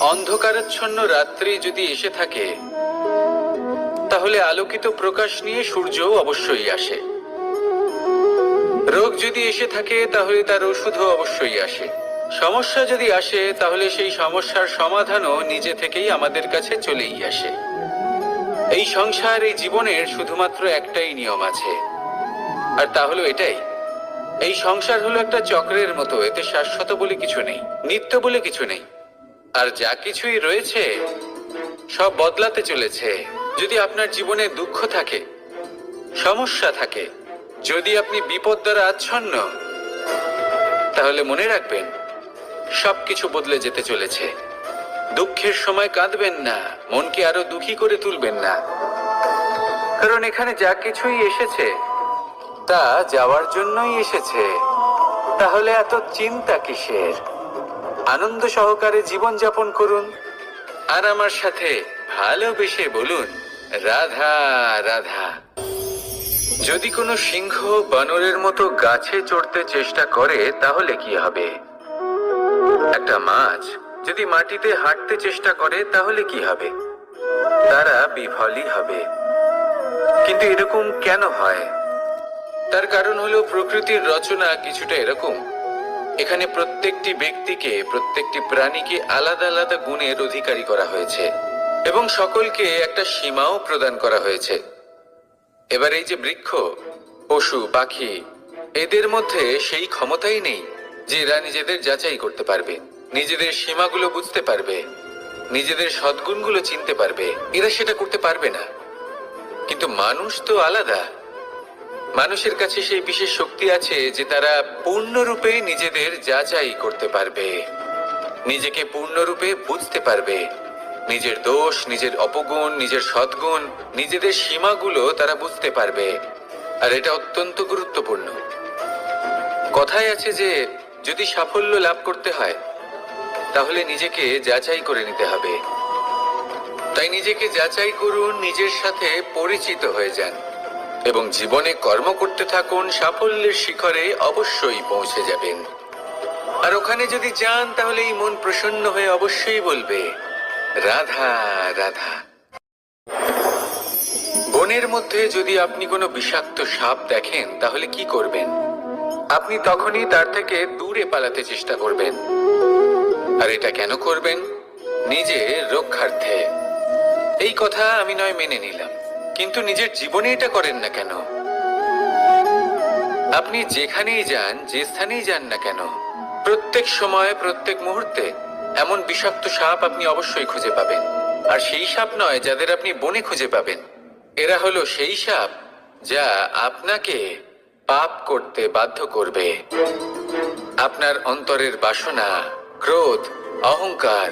অন্ধকারাচ্ছন্ন রাত্রি যদি এসে থাকে, তাহলে আলোকিত প্রকাশ নিয়ে সূর্যও অবশ্যই আসে। রোগ যদি এসে থাকে, তাহলে তার ওষুধও অবশ্যই আসে। সমস্যা যদি আসে, তাহলে সেই সমস্যার সমাধানও নিজে থেকেই আমাদের কাছে চলেই আসে। এই সংসার, এই জীবনের শুধুমাত্র একটাই নিয়ম আছে। আর তা হলো এটাই। এই সংসার হলো একটা চক্রের মতো, এতে শাশ্বত বলে কিছু নেই, নিত্য বলে কিছু নেই। আর যা কিছুই রয়েছে, সব বদলাতে চলেছে। যদি আপনার জীবনে দুঃখ থাকে, সমস্যা থাকে, যদি আপনি বিপদ দ্বারা আচ্ছন্ন, তাহলে মনে রাখবেন সবকিছু বদলে যেতে চলেছে। দুঃখের সময় কাঁদবেন না, মনকে আরও দুঃখী করে তুলবেন না। কারণ এখানে যা কিছুই এসেছে, তা যাওয়ার জন্যই এসেছে। তাহলে এত চিন্তা কিসের? আনন্দ সহকারে জীবন যাপন করুন। আর আমার সাথে ভালোবেসে বলুন, রাধা রাধা। যদি কোনো সিংহ বানরের মতো গাছে চড়তে চেষ্টা করে, তাহলে কি হবে? একটা মাছ যদি মাটিতে হাঁটতে চেষ্টা করে, তাহলে কি হবে? তারা বিফলই হবে। কিন্তু এরকম কেন হয়? তার কারণ হলো প্রকৃতির রচনা কিছুটা এরকম। এখানে প্রত্যেকটি ব্যক্তিকে, প্রত্যেকটি প্রাণীকে আলাদা আলাদা গুণের অধিকারী করা হয়েছে এবং সকলকে একটা সীমাও প্রদান করা হয়েছে। এবার এই যে বৃক্ষ, পশু, পাখি, এদের মধ্যে সেই ক্ষমতাই নেই যে এরা নিজেদের যাচাই করতে পারবে, নিজেদের সীমাগুলো বুঝতে পারবে, নিজেদের সদ্গুণগুলো চিনতে পারবে। এরা সেটা করতে পারবে না। কিন্তু মানুষ তো আলাদা। মানুষের কাছে সেই বিশেষ শক্তি আছে যে তারা পূর্ণরূপে নিজেদের যাচাই করতে পারবে। নিজেকে পূর্ণরূপে বুঝতে পারবে। নিজের দোষ, নিজের অপগুণ, নিজের সদ্গুণ, নিজেদের সীমাগুলো তারা বুঝতে পারবে। আর এটা অত্যন্ত গুরুত্বপূর্ণ। কথায় আছে যে, যদি সাফল্য লাভ করতে হয়, তাহলে নিজেকে যাচাই করে নিতে হবে। তাই নিজেকে যাচাই করুন, নিজের সাথে পরিচিত হয়ে যান। এবং জীবনে কর্ম করতে থাকুন, সাফল্যের শিখরে অবশ্যই পৌঁছে যাবেন। আর ওখানে যদি যান তাহলে এই মন প্রসন্ন হয়ে অবশ্যই বলবে, রাধা রাধা। বনের মধ্যে যদি আপনি কোনো বিষাক্ত সাপ দেখেন, তাহলে কি করবেন? আপনি তখনই তার থেকে দূরে পালাতে চেষ্টা করবেন। আর এটা কেন করবেন? নিজে রক্ষার্থে। এই কথা আমি নয় মেনে নিলাম। কিন্তু নিজের জীবনে এটা করেন না কেন? আপনি যেখানেই যান, যে স্থানেই যান না কেন, প্রত্যেক সময়, প্রত্যেক মুহূর্তে এমন বিষাক্ত সাপ আপনি অবশ্যই খুঁজে পাবেন। আর সেই সাপ নয় যাদের আপনি বনে খুঁজে পাবেন। এরা হলো সেই সাপ যা আপনাকে পাপ করতে বাধ্য করবে। আপনার অন্তরের বাসনা, ক্রোধ, অহংকার,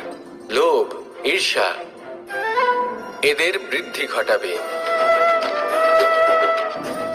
লোভ, ঈর্ষা এদের বৃদ্ধি ঘটাবে।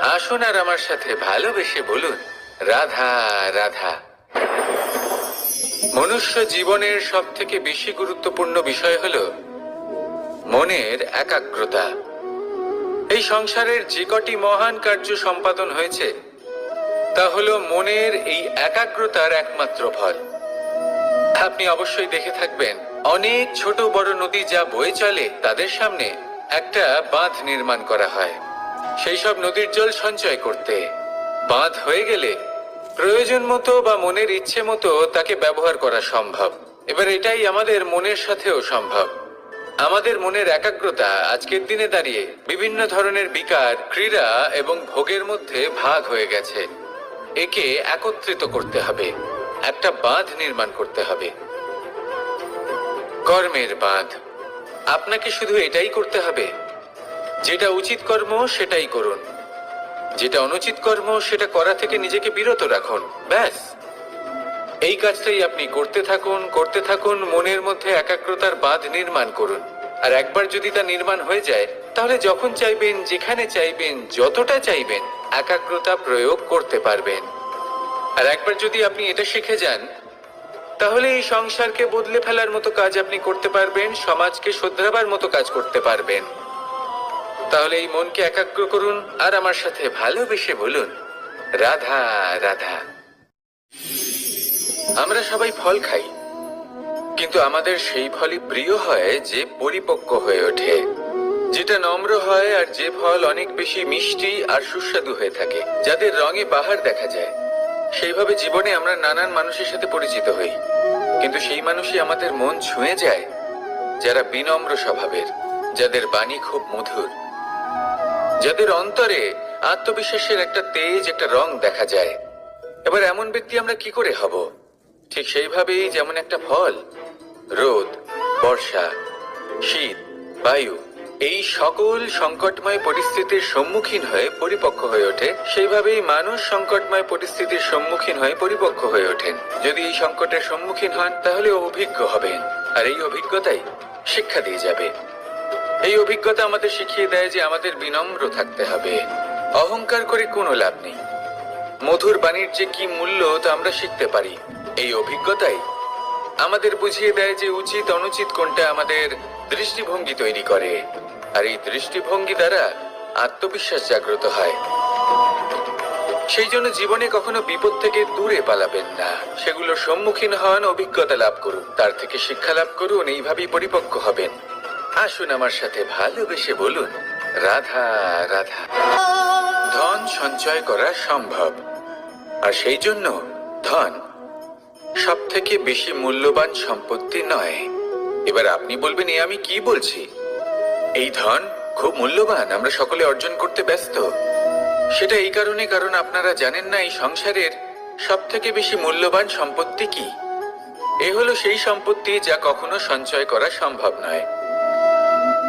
আসুন আর আমার সাথে ভালোবেসে বলুন, রাধা রাধা। মনুষ্য জীবনের সব থেকে বেশি গুরুত্বপূর্ণ বিষয় হল মনের একাগ্রতা। এই সংসারের যে কটি মহান কার্য সম্পাদন হয়েছে, তা হল মনের এই একাগ্রতার একমাত্র ফল। আপনি অবশ্যই দেখে থাকবেন, অনেক ছোট বড় নদী যা বয়ে চলে, তাদের সামনে একটা বাঁধ নির্মাণ করা হয়। সেই সব নদীর জল সঞ্চয় করতে। বাঁধ হয়ে গেলে প্রয়োজন মতো বা মনের ইচ্ছে মতো তাকে ব্যবহার করা সম্ভব। এবার এটাই আমাদের মনের সাথেও সম্ভব। আমাদের মনের একাগ্রতা আজকের দিনে দাঁড়িয়ে বিভিন্ন ধরনের বিকার, ক্রীড়া এবং ভোগের মধ্যে ভাগ হয়ে গেছে। একে একত্রিত করতে হবে। একটা বাঁধ নির্মাণ করতে হবে। কর্মের বাঁধ। আপনাকে শুধু এটাই করতে হবে যেটা উচিত কর্ম, সেটাই করুন। যেটা অনুচিত কর্ম, সেটা করা থেকে নিজেকে বিরত রাখুন। ব্যাস। এই কাজটাই আপনি করতে থাকুন করতে থাকুন, মনের মধ্যে একাগ্রতার বাঁধ নির্মাণ করুন। আর একবার যদি তা নির্মাণ হয়ে যায়, তাহলে যখন চাইবেন, যেখানে চাইবেন, যতটা চাইবেন, একাগ্রতা প্রয়োগ করতে পারবেন। আর একবার যদি আপনি এটা শিখে যান, তাহলে এই সংসারকে বদলে ফেলার মতো কাজ আপনি করতে পারবেন, সমাজকে শোধরাবার মতো কাজ করতে পারবেন। তাহলে এই মনকে একাগ্র করুন আর আমার সাথে ভালোবেসে বলুন। রাধা রাধা। আমরা সবাই ফল খাই, কিন্তু আমাদের সেই ফলই প্রিয় হয় যে পরিপক্ক হয়ে ওঠে, যেটা নম্র হয় আর যে ফল অনেক বেশি মিষ্টি আর সুস্বাদু হয়ে থাকে, যাদের রঙে বাহার দেখা যায়। সেইভাবে জীবনে আমরা নানান মানুষের সাথে পরিচিত হই, কিন্তু সেই মানুষই আমাদের মন ছুঁয়ে যায়, যারা বিনম্র স্বভাবের, যাদের বাণী খুব মধুর। যাদের অন্তরে আত্মবিশ্বাসের একটা তেজ, একটা রং দেখা যায়। এবার এমন ব্যক্তি আমরা কি করে হব? ঠিক সেইভাবেই যেমন একটা ফল, রোদ, বর্ষা, শীত, বায়ু, এই সকল সংকটময় পরিস্থিতির সম্মুখীন হয়ে পরিপক্ক হয়ে ওঠে, সেইভাবেই মানুষ সংকটময় পরিস্থিতির সম্মুখীন হয়ে পরিপক্ক হয়ে ওঠেন। যদি এই সংকটের সম্মুখীন হন, তাহলে অভিজ্ঞ হবেন। আর এই অভিজ্ঞতাই শিক্ষা দিয়ে যাবে। এই অভিজ্ঞতা আমাদের শিখিয়ে দেয় যে আমাদের বিনম্র থাকতে হবে। অহংকার করে কোনো লাভ নেই। মধুর বাণীর যে কি মূল্য, তা আমরা শিখতে পারি। এই অভিজ্ঞতাই আমাদের বুঝিয়ে দেয় যে উচিত, অনুচিত কোনটা আমাদের দৃষ্টিভঙ্গি তৈরি করে। আর এই দৃষ্টিভঙ্গি দ্বারা আত্মবিশ্বাস জাগ্রত হয়। সেই জন্য জীবনে কখনো বিপদ থেকে দূরে পালাবেন না। সেগুলোর সম্মুখীন হন, অভিজ্ঞতা লাভ করুন। তার থেকে শিক্ষা লাভ করুন, এইভাবেই পরিপক্ক হবেন। আসুন আমার সাথে ভালোবেসে বলুন, রাধা রাধা। ধন সঞ্চয় করা সম্ভব। আর সেই জন্য ধন সব থেকে বেশি মূল্যবান সম্পত্তি নয়। এবার আপনি বলবেন, এ আমি কি বলছি? এই ধন খুব মূল্যবান, আমরা সকলে অর্জন করতে ব্যস্ত। সেটা এই কারণে, কারণ আপনারা জানেন না, এই সংসারের সব থেকে বেশি মূল্যবান সম্পত্তি কি? এ হলো সেই সম্পত্তি যা কখনো সঞ্চয় করা সম্ভব নয়।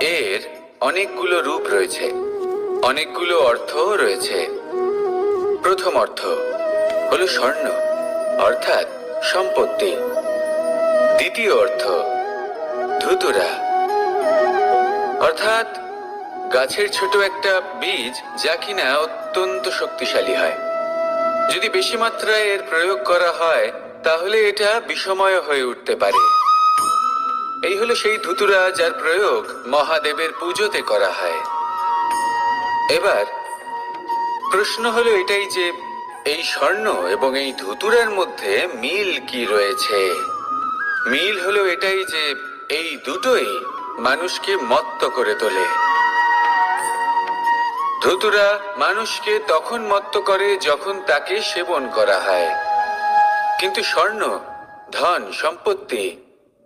এর অনেকগুলো রূপ রয়েছে। অনেকগুলো অর্থও রয়েছে। প্রথম অর্থ হলো স্বর্ণ, অর্থাৎ সম্পত্তি। দ্বিতীয় অর্থ ধুতুরা, অর্থাৎ গাছের ছোট একটা বীজ যা কিনা অত্যন্ত শক্তিশালী হয়। যদি বেশি মাত্রায় এর প্রয়োগ করা হয়, তাহলে এটা বিষময় হয়ে উঠতে পারে। এই হলো সেই ধুতুরা যার প্রয়োগ মহাদেবের পুজোতে করা হয়। এবার, প্রশ্ন হলো এটাই যে, এই স্বর্ণ এবং এই ধুতুরার মধ্যে মিল কি রয়েছে? মিল হলো এটাই যে, এই দুটোই মানুষকে মত্ত করে তোলে। ধুতুরা মানুষকে তখন মত্ত করে যখন তাকে সেবন করা হয়। কিন্তু স্বর্ণ, ধন, সম্পত্তি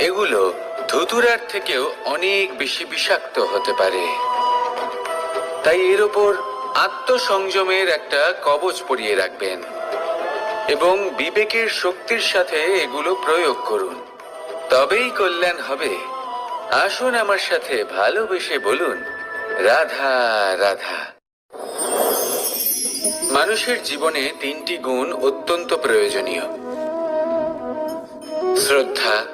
এগুলো ধুতুরার থেকেও অনেক বেশি বিষাক্ত হতে পারে। তাই এর ওপর আত্মসংযমের একটা কবচ পরিয়ে রাখবেন এবং বিবেকের শক্তির সাথে এগুলো প্রয়োগ করুন। তবেই কল্যাণ হবে। আসুন আমার সাথে ভালোবেসে বলুন, রাধা রাধা। মানুষের জীবনে তিনটি গুণ অত্যন্ত প্রয়োজনীয়। শ্রদ্ধা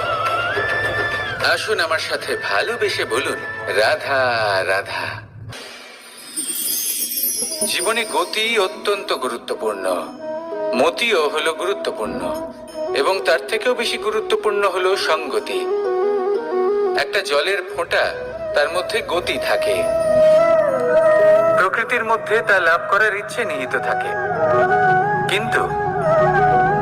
আসুন আমার সাথে ভালোবেসে বলুন, রাধা রাধা। জীবনে গতি অত্যন্ত গুরুত্বপূর্ণ। মতিও হলো গুরুত্বপূর্ণ, এবং তার থেকেও বেশি গুরুত্বপূর্ণ হলো সঙ্গতি। একটা জলের ফোঁটা তার মধ্যে গতি থাকে। প্রকৃতির মধ্যে তা লাভ করার ইচ্ছে নিহিত থাকে। কিন্তু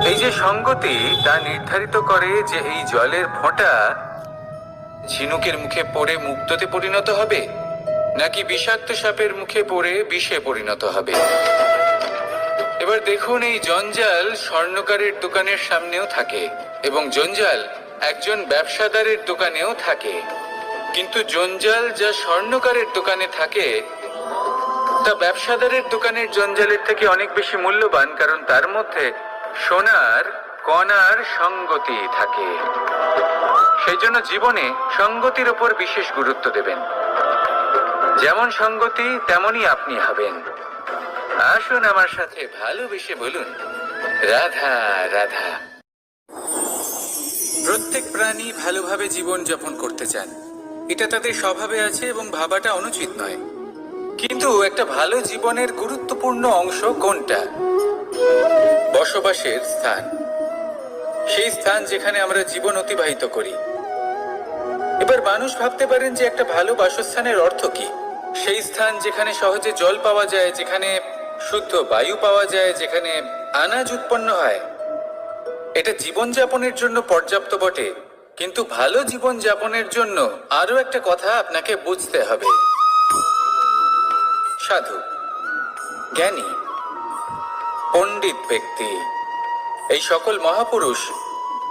এই যে সঙ্গতি তা নির্ধারিত করে যে এই জলের ফোঁটা ঝিনুকের মুখে পড়ে মুক্ততে পরিণত হবে? নাকি বিষাক্ত সাপের মুখে পড়ে বিষে পরিণত হবে? এবার দেখুন এই জঞ্জাল স্বর্ণকারের দোকানের সামনেও থাকে এবং জঞ্জাল একজন ব্যবসাদারের দোকানেও থাকে। কিন্তু জঞ্জাল যা স্বর্ণকারের দোকানে থাকে, তা ব্যবসাদারের দোকানের জঞ্জালের থেকে অনেক বেশি মূল্যবান কারণ তার মধ্যে সোনার, কণার সঙ্গতি থাকে। সেই জন্য জীবনে সঙ্গতির উপর বিশেষ গুরুত্ব দেবেন। যেমন সঙ্গতি, তেমনই আপনি হবেন। আসুন আমার সাথে ভালোবেসে বলুন, রাধা রাধা। প্রত্যেক প্রাণী ভালোভাবে জীবন যাপন করতে চান। এটা তাদের স্বভাবে আছে এবং ভাবাটা অনুচিত নয়। কিন্তু একটা ভালো জীবনের গুরুত্বপূর্ণ অংশ কোনটা? বসবাসের স্থান। সেই স্থান যেখানে আমরা জীবন অতিবাহিত করি। এবার মানুষ ভাবতে পারেন যে একটা ভালো বাসস্থানের অর্থ কি। সেই স্থান যেখানে সহজে জল পাওয়া যায়, যেখানে শুদ্ধ বায়ু পাওয়া যায়, যেখানে আনাজ উৎপন্ন হয়। এটা জীবনযাপনের জন্য পর্যাপ্ত বটে, কিন্তু ভালো জীবন যাপনের জন্য আরও একটা কথা আপনাকে বুঝতে হবে। সাধু, জ্ঞানী, পণ্ডিত ব্যক্তি, এই সকল মহাপুরুষ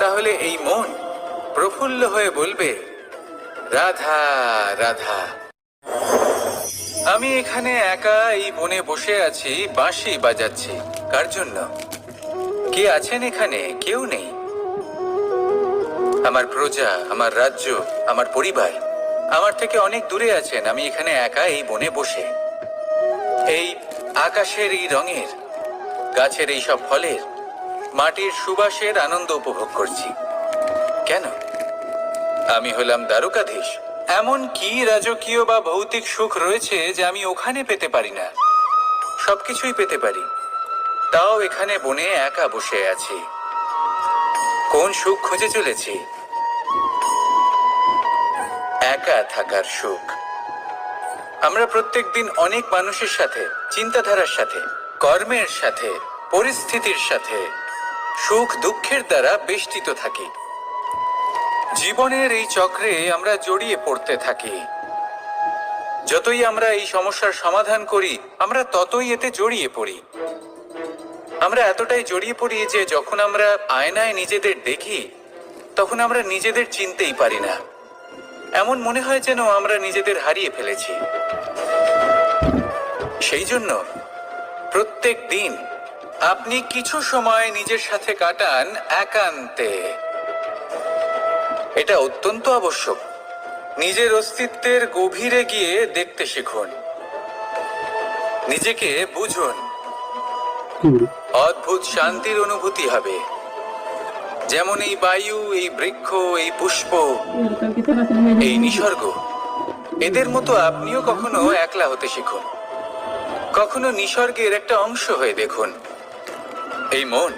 তাহলে এই মন প্রফুল্ল হয়ে বলবে, রাধা রাধা, আমি এখানে একা এই বনে বসে আছি, বাঁশি বাজাচ্ছি, কার জন্য? কে আছেন এখানে? কেউ নেই। আমার প্রজা, আমার রাজ্য, আমার পরিবার, আমার থেকে অনেক দূরে আছেন, আমি এখানে একা এই বনে বসে। এই আকাশের এই রঙের, গাছের এই সব ফলের মাটির সুবাসের আনন্দ উপভোগ করছি। কেন? আমি হলাম দ্বারকাধীশ। এমন কি রাজকীয় বা ভৌতিক সুখ রয়েছে যে আমি ওখানে পেতে পারি না? সবকিছুই পেতে পারি। তাও এখানে বনে একা বসে আছি। কোন সুখ খুঁজে চলেছি? একা থাকার সুখ। আমরা প্রত্যেকদিন অনেক মানুষের সাথে, চিন্তাধারার সাথে, কর্মের সাথে, পরিস্থিতির সাথে সুখ দুঃখের দ্বারা বেষ্টিত থাকি। জীবনের এই চক্রে আমরা জড়িয়ে পড়তে থাকি। যতই আমরা এই সমস্যার সমাধান করি, আমরা ততই এতে জড়িয়ে পড়ি। আমরা এতটাই জড়িয়ে পড়ি যে যখন আমরা আয়নায় নিজেদের দেখি, তখন আমরা নিজেদের চিনতেই পারি না। এমন মনে হয় যেন আমরা নিজেদের হারিয়ে ফেলেছি। সেই জন্য প্রত্যেক দিন আপনি কিছু সময় নিজের সাথে কাটান একান্তে। এটা অত্যন্ত আবশ্যক। নিজের অস্তিত্বের গভীরে গিয়ে দেখতে শিখুন। নিজেকে বুঝুন। অদ্ভুত শান্তির অনুভূতি হবে। যেমন এই বায়ু এই বৃক্ষ এই পুষ্প এই নিসর্গ। এদের মতো আপনিও কখনো একলা হতে শিখুন। কখনো নিসর্গের একটা অংশ হয়ে দেখুন। এই মন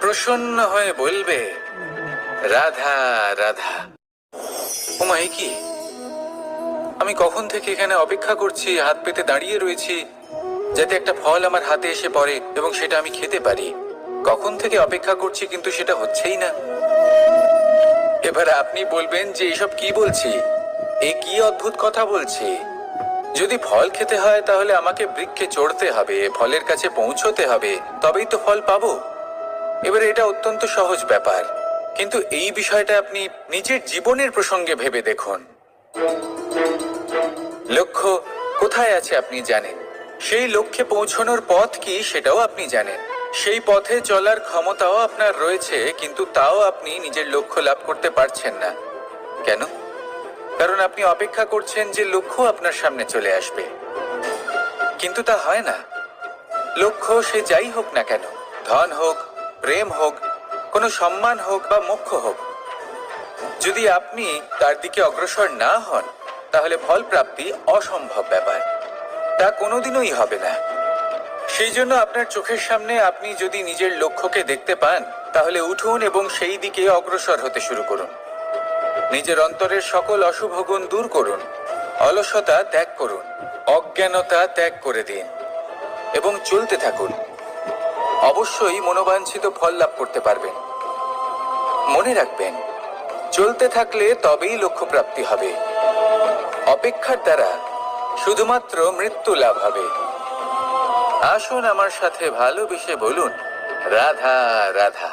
প্রসন্ন হয়ে বলবে, রাধা রাধা। এ কি? আমি কখন থেকে এখানে অপেক্ষা করছি, হাত পেতে দাঁড়িয়ে রয়েছি, যাতে একটা ফল আমার হাতে এসে পড়ে এবং সেটা আমি খেতে পারি। কখন থেকে অপেক্ষা করছি কিন্তু সেটা হচ্ছেই না। এবার আপনি বলবেন যে এসব কি বলছি? এ কি অদ্ভুত কথা বলছি? যদি ফল খেতে হয়, তাহলে আমাকে বৃক্ষে চড়তে হবে, ফলের কাছে পৌঁছতে হবে, তবেই তো ফল পাবো। এবারে এটা অত্যন্ত সহজ ব্যাপার। কিন্তু এই বিষয়টা আপনি নিজের জীবনের প্রসঙ্গে ভেবে দেখুন। লক্ষ্য, কোথায় আছে আপনি জানেন? সেই লক্ষ্যে পৌঁছানোর পথ কি, সেটাও আপনি জানেন। সেই পথে চলার ক্ষমতাও আপনার রয়েছে, কিন্তু তাও আপনি নিজের লক্ষ্য লাভ করতে পারছেন না। কেন? কারণ আপনি অপেক্ষা করছেন যে লক্ষ্য আপনার সামনে চলে আসবে। কিন্তু তা হয় না। লক্ষ্য সে যাই হোক না কেন, ধন হোক, প্রেম হোক, কোনো সম্মান হোক বা মোক্ষ হোক, যদি আপনি তার দিকে অগ্রসর না হন, তাহলে ফল প্রাপ্তি অসম্ভব ব্যাপার। তা কোনোদিনই হবে না। সেই জন্য আপনার চোখের সামনে আপনি যদি নিজের লক্ষ্যকে দেখতে পান, তাহলে উঠুন এবং সেই দিকে অগ্রসর হতে শুরু করুন। নিজের অন্তরের সকল অশুভ গুণ দূর করুন। অলসতা ত্যাগ করুন। অজ্ঞানতা ত্যাগ করে দিন। এবং চলতে থাকুন। অবশ্যই মনোবাঞ্ছিত ফল লাভ করতে পারবেন। মনে রাখবেন, চলতে থাকলে তবেই লক্ষ্য প্রাপ্তি হবে। অপেক্ষার দ্বারা শুধুমাত্র মৃত্যু লাভ হবে। আসুন আমার সাথে ভালোবেসে বলুন, রাধা রাধা।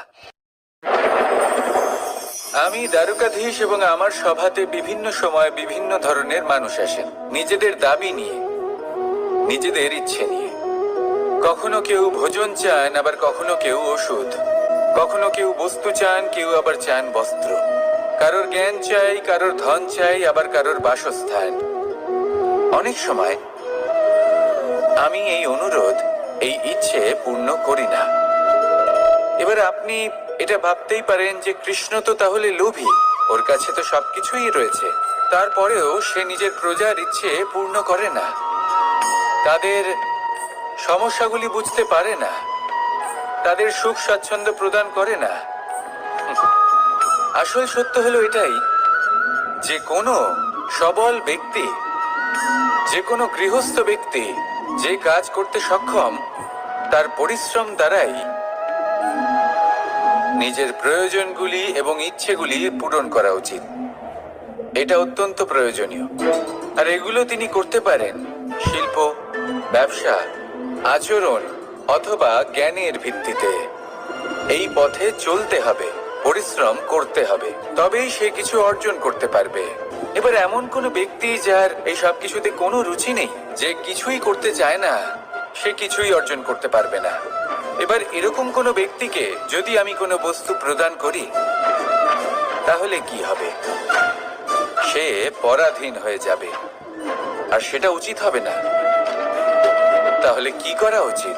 আমি দ্বারকাধীশ এবং আমার সভাতে বিভিন্ন সময় বিভিন্ন ধরনের মানুষ আসেন। নিজেদের দাবি নিয়ে, নিজেদের ইচ্ছে নিয়ে। কখনো কেউ ভোজন চান, আবার কখনো কেউ ওষুধ। কখনো কেউ বস্তু চান, কেউ আবার চান বস্ত্র। কারোর জ্ঞান চাই, কারোর ধন চাই, আবার কারোর বাসস্থান। অনেক সময় আমি এই অনুরোধ, এই ইচ্ছে পূর্ণ করি না। এবার আপনি এটা ভাবতেই পারেন যে কৃষ্ণ তো তাহলে লোভী। ওর কাছে তো সবকিছুই রয়েছে। তারপরেও সে নিজের প্রজার ইচ্ছে পূর্ণ করে না। তাদের সমস্যাগুলি বুঝতে পারে না। তাদের সুখ স্বাচ্ছন্দ্য প্রদান করে না। আসল সত্য হলো এটাই, যে কোনো সবল ব্যক্তি, যে কোনো গৃহস্থ ব্যক্তি যে কাজ করতে সক্ষম, তার পরিশ্রম দ্বারাই নিজের প্রয়োজনগুলি এবং ইচ্ছেগুলি পূরণ করা উচিত। এটা অত্যন্ত প্রয়োজনীয়। আর এগুলো তিনি করতে পারেন শিল্প, ব্যবসা, আচরণ অথবা জ্ঞানের ভিত্তিতে। এই পথে চলতে হবে, পরিশ্রম করতে হবে, তবেই সে কিছু অর্জন করতে পারবে। এবার এমন কোনো ব্যক্তি যার এই সব কিছুতে কোনো রুচি নেই, যে কিছুই করতে চায় না, সে কিছুই অর্জন করতে পারবে না। এবার এরকম কোনো ব্যক্তিকে যদি আমি কোনো বস্তু প্রদান করি, তাহলে কি হবে? সে পরাধীন হয়ে যাবে। আর সেটা উচিত হবে না। তাহলে কি করা উচিত?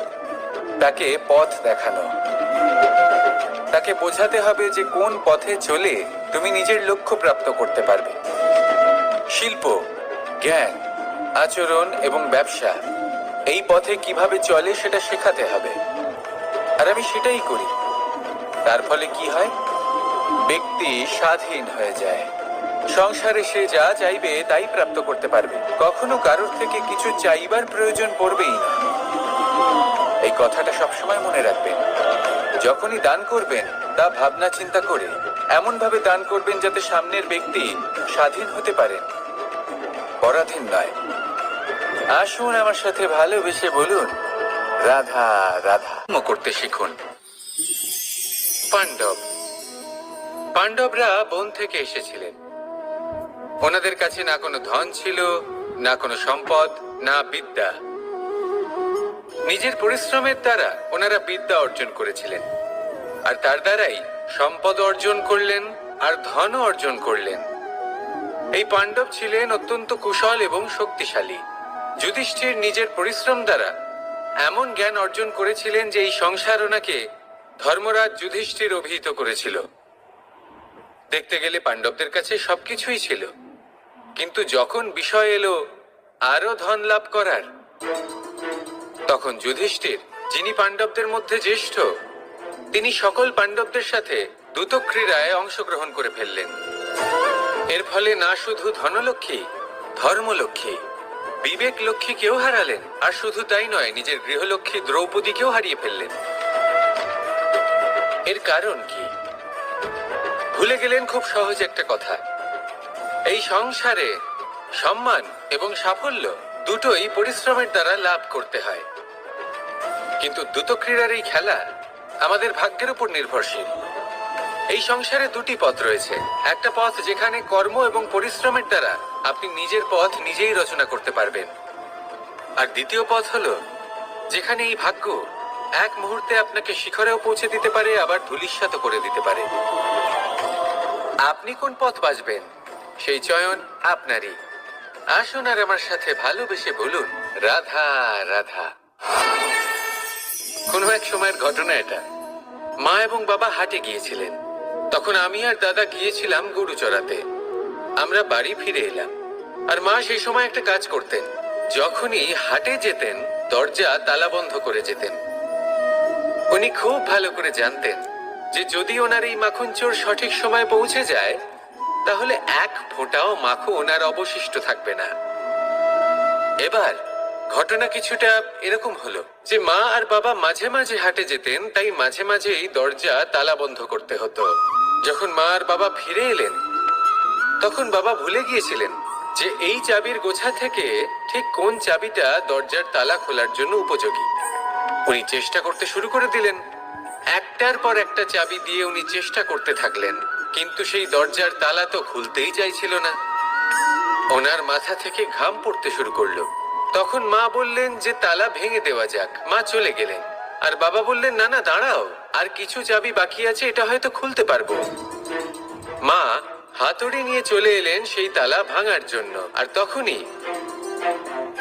তাকে পথ দেখানো। তাকে বোঝাতে হবে যে কোন পথে চলে তুমি নিজের লক্ষ্য প্রাপ্ত করতে পারবে। শিল্প, জ্ঞান, আচরণ এবং ব্যবসা, এই পথে কীভাবে চলে সেটা শেখাতে হবে। আর আমি সেটাই করি। তার ফলে কি হয়? ব্যক্তি স্বাধীন হয়ে যায়। সংসারে সে যা চাইবে তাই প্রাপ্ত করতে পারবে। কখনো কারোর থেকে কিছু চাইবার প্রয়োজন পড়বেই না। এই কথাটা সবসময় মনে রাখবেন। যখনই দান করবেন, তা ভাবনা চিন্তা করে এমন ভাবে দান করবেন যাতে সামনের ব্যক্তি স্বাধীন হতে পারেন পরাধীন নয়। আসুন আমার সাথে ভালোবেসে বলুন রাধা রাধা। করতে শিখুন। পাণ্ডব। পাণ্ডবরা বন থেকে এসেছিলেন। ওনাদের কাছে না কোনো ধন ছিল, না কোনো সম্পদ, না বিদ্যা। নিজের পরিশ্রমের দ্বারা ওনারা বিদ্যা অর্জন করেছিলেন। আর তার দ্বারাই সম্পদ অর্জন করলেন আর ধনও অর্জন করলেন। এই পাণ্ডব ছিলেন অত্যন্ত কুশল এবং শক্তিশালী। যুধিষ্ঠির নিজের পরিশ্রম দ্বারা এমন জ্ঞান অর্জন করেছিলেন যে এই সংসার ওনাকে ধর্মরাজ যুধিষ্ঠির অভিহিত করেছিল। দেখতে গেলে পাণ্ডবদের কাছে সবকিছুই ছিল। কিন্তু যখন বিষয় এলো আরও ধন লাভ করার, তখন যুধিষ্ঠির, যিনি পাণ্ডবদের মধ্যে জ্যেষ্ঠ, তিনি সকল পাণ্ডবদের সাথে দ্রুত ক্রীড়ায় অংশগ্রহণ করে ফেললেন। এর ফলে না শুধু ধনলক্ষ্মী, ধর্মলক্ষ্মী বিবেক লক্ষ্মীকেও হারালেন, আর শুধু তাই নয়, নিজের গৃহলক্ষ্মী দ্রৌপদীকেও হারিয়ে ফেললেন। এর কারণ কি? ভুলে গেলেন খুব সহজ একটা কথা। এই সংসারে সম্মান এবং সাফল্য দুটোই পরিশ্রমের দ্বারা লাভ করতে হয়। কিন্তু দ্রুত ক্রীড়ার এই খেলা আমাদের ভাগ্যের উপর নির্ভরশীল। এই সংসারে দুটি পথ রয়েছে। একটা পথ যেখানে কর্ম এবং পরিশ্রমের দ্বারা আপনি নিজের পথ নিজেই রচনা করতে পারবেন। আর দ্বিতীয় পথ হলো, যেখানে এই ভাগ্য এক মুহূর্তে আপনাকে শিখরেও পৌঁছে দিতে পারে, আবার ধুলিস্বাত করে দিতে পারে। আপনি কোন পথ বাঁচবেন? সেই চয়ন আপনারই। আসুন আর আমার সাথে ভালোবেসে বলুন, রাধা রাধা। কোনো এক সময়ের ঘটনা এটা। মা এবং বাবা হাটে গিয়েছিলেন। তখন আমি আর দাদা গিয়েছিলাম গরু চড়াতে। আমরা বাড়ি ফিরে এলাম। আর মা সেই সময় একটা কাজ করতেন। যখনই হাটে যেতেন, দরজা তালা বন্ধ করে যেতেন। উনি খুব ভালো করে জানতেন যে যদি ওনার এই মাখন চোর সঠিক সময় পৌঁছে যায়, তাহলে এক ফোঁটাও মাখন ওনার অবশিষ্ট থাকবে না। এবার ঘটনা কিছুটা এরকম হলো যে মা আর বাবা মাঝে মাঝে হাটে যেতেন, তাই মাঝে মাঝেই দরজা তালা বন্ধ করতে হতো। যখন মা আর বাবা ফিরে এলেন তখন বাবা ভুলে গিয়েছিলেন যে এই চাবির গোছা থেকে ঠিক কোন চাবিটা দরজার তালা খোলার জন্য উপযোগী। উনি চেষ্টা করতে শুরু করে দিলেন। একটার পর একটা চাবি দিয়ে উনি চেষ্টা করতে থাকলেন, কিন্তু সেই দরজার তালা তো খুলতেই চাইছিল না। ওনার মাথা থেকে ঘাম পড়তে শুরু করল। তখন মা বললেন যে তালা ভেঙে দেওয়া যাক। মা চলে গেলেন। আর বাবা বললেন, না না, দাঁড়াও। আর কিছু চাবি বাকি আছে, এটা হয়তো খুলতে পারব। মা হাতুড়ি নিয়ে চলে এলেন সেই তালা ভাঙার জন্য। আর তখনই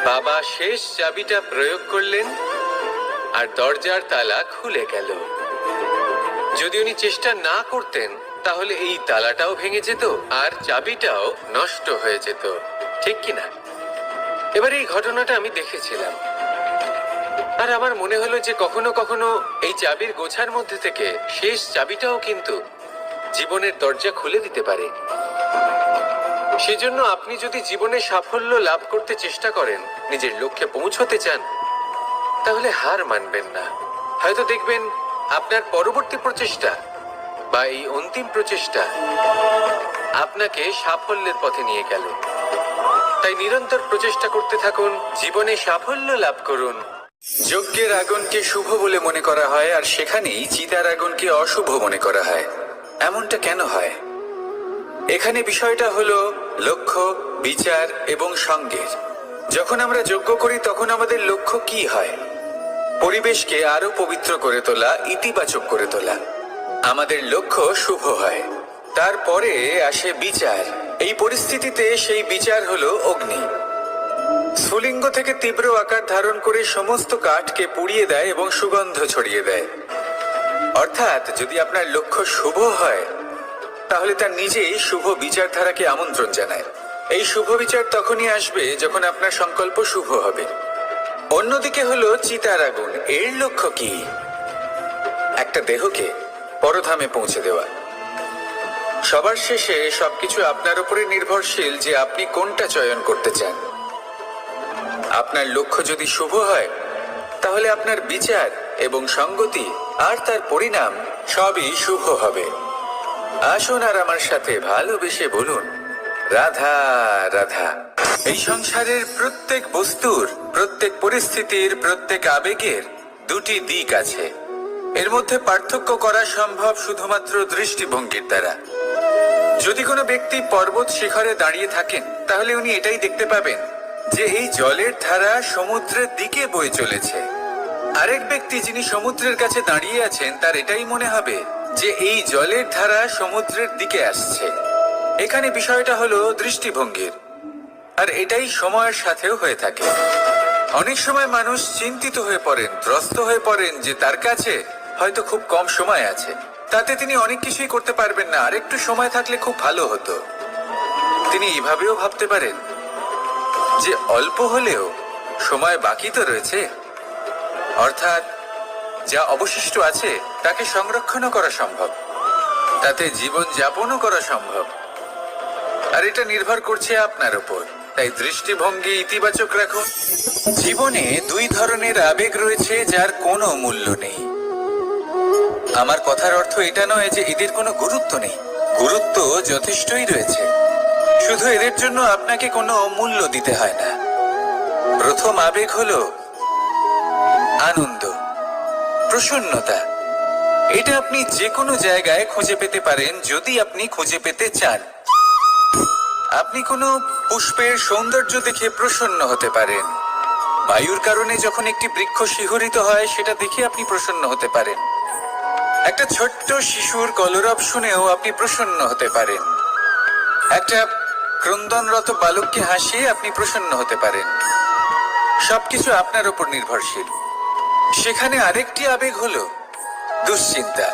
বাবা শেষ চাবিটা প্রয়োগ করলেন আর দরজার তালা খুলে গেল। যদি উনি চেষ্টা না করতেন, তাহলে এই তালাটাও ভেঙে যেত আর চাবিটাও নষ্ট হয়ে যেত। ঠিক কিনা এবার এই ঘটনাটা আমি দেখেছিলাম। আর আমার মনে হলো যে কখনো কখনো এই চাবির গোছার মধ্যে থেকে শেষ চাবিটাও কিন্তু জীবনের দরজা খুলে দিতে পারে। সেজন্য আপনি যদি জীবনে সাফল্য লাভ করতে চেষ্টা করেন, নিজের লক্ষ্যে পৌঁছতে চান, তাহলে হার মানবেন না। হয়তো দেখবেন আপনার পরবর্তী প্রচেষ্টা বা এই অন্তিম প্রচেষ্টা আপনাকে সাফল্যের পথে নিয়ে গেল। তাই নিরন্তর প্রচেষ্টা করতে থাকুন, জীবনে সাফল্য লাভ করুন। যজ্ঞের আগুনকে শুভ বলে মনে করা হয়, আর সেখানেই চিতার আগুনকে অশুভ মনে করা হয়। এমনটা কেন হয়? এখানে বিষয়টা হলো লক্ষ্য, বিচার এবং সঙ্গের। যখন আমরা যোগ্য করি, তখন আমাদের লক্ষ্য কি হয়? পরিবেশকে আরও পবিত্র করে তোলা, ইতিবাচক করে তোলা। আমাদের লক্ষ্য শুভ হয়। তারপরে আসে বিচার। এই পরিস্থিতিতে সেই বিচার হলো অগ্নি। স্ফুলিঙ্গ থেকে তীব্র আকার ধারণ করে সমস্ত কাঠকে পুড়িয়ে দেয় এবং সুগন্ধ ছড়িয়ে দেয়। অর্থাৎ যদি আপনার লক্ষ্য শুভ হয়, তাহলে তার নিজেই শুভ বিচারধারাকে আমন্ত্রণ জানায়। এই শুভ বিচার তখনই আসবে যখন আপনার সংকল্প শুভ হবে। অন্যদিকে হলো চিতার আগুন। এর লক্ষ্য কি? একটা দেহকে পরধামে পৌঁছে দেওয়া। সবার শেষে সবকিছু আপনার উপরে নির্ভরশীল যে আপনি কোনটা চয়ন করতে চান। আপনার লক্ষ্য যদি শুভ হয়, তাহলে আপনার বিচার এবং সঙ্গতি আর তার পরিণাম সবই শুভ হবে। আসুন আর আমার সাথে ভালোবেসে বলুন, রাধা রাধা। এই সংসারের প্রত্যেক বস্তুর, প্রত্যেক পরিস্থিতির, প্রত্যেক আবেগের দুটি দিক আছে। এর মধ্যে পার্থক্য করা সম্ভব শুধুমাত্র দৃষ্টিভঙ্গির দ্বারা। যদি কোনো ব্যক্তি পর্বত শিখরে দাঁড়িয়ে থাকেন, তাহলে উনি এটাই দেখতে পাবেন যে এই জলের ধারা সমুদ্রের দিকে বয়ে চলেছে। আরেক ব্যক্তি যিনি সমুদ্রের কাছে দাঁড়িয়ে আছেন, তার এটাই মনে হবে যে এই জলের ধারা সমুদ্রের দিকে আসছে। এখানে বিষয়টা হলো দৃষ্টিভঙ্গির। আর এটাই সময়ের সাথেও হয়ে থাকে। অনেক সময় মানুষ চিন্তিত হয়ে পড়েন, ত্রস্ত হয়ে পড়েন যে তার কাছে হয়তো খুব কম সময় আছে। তাতে তিনি অনেক কিছুই করতে পারবেন না, আর একটু সময় থাকলে খুব ভালো হতো। তিনি এভাবেও ভাবতে পারেন যে অল্প হলেও সময় বাকি তো রয়েছে। অর্থাৎ যা অবশিষ্ট আছে, তাকে সংরক্ষণও করা সম্ভব। তাতে জীবন যাপনও করা সম্ভব। আর এটা নির্ভর করছে আপনার উপর। তাই দৃষ্টিভঙ্গি ইতিবাচক রাখুন। জীবনে দুই ধরনের আবেগ রয়েছে যার কোনো মূল্য নেই। আমার কথার অর্থ এটা নয় যে এদের কোনো গুরুত্ব নেই। গুরুত্ব যথেষ্টই রয়েছে। শুধু এদের জন্য আপনাকে কোনো মূল্য দিতে হয় না। প্রথম আবেগ হলো আনন্দ, প্রসন্নতা। এটা আপনি যে কোনো জায়গায় খুঁজে পেতে পারেন যদি আপনি খুঁজে পেতে চান। আপনি কোনো পুষ্পের সৌন্দর্য দেখে প্রসন্ন হতে পারেন। বায়ুর কারণে যখন একটি বৃক্ষ শিহরিত হয়, সেটা দেখে আপনি প্রসন্ন হতে পারেন। একটা ছোট্ট শিশুর কলরব শুনেও আপনি প্রসন্ন হতে পারেন। একটা ক্রন্দনরত বালককে হাসিয়ে আপনি প্রসন্ন হতে পারেন। সবকিছু আপনার উপর নির্ভরশীল। সেখানে আরেকটি আবেগ হলো দুশ্চিন্তা।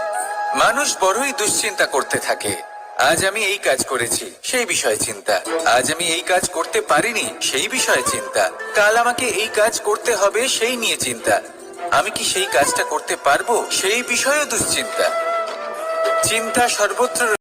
মানুষ বড়ই দুশ্চিন্তা করতে থাকে। আজ আমি এই কাজ করেছি, সেই বিষয়ে চিন্তা। আজ আমি এই কাজ করতে পারিনি, সেই বিষয়ে চিন্তা। কাল আমাকে এই কাজ করতে হবে, সেই নিয়ে চিন্তা। আমি কি সেই কাজটা করতে পারব, সেই বিষয়ে দুশ্চিন্তা। চিন্তা সর্বত্র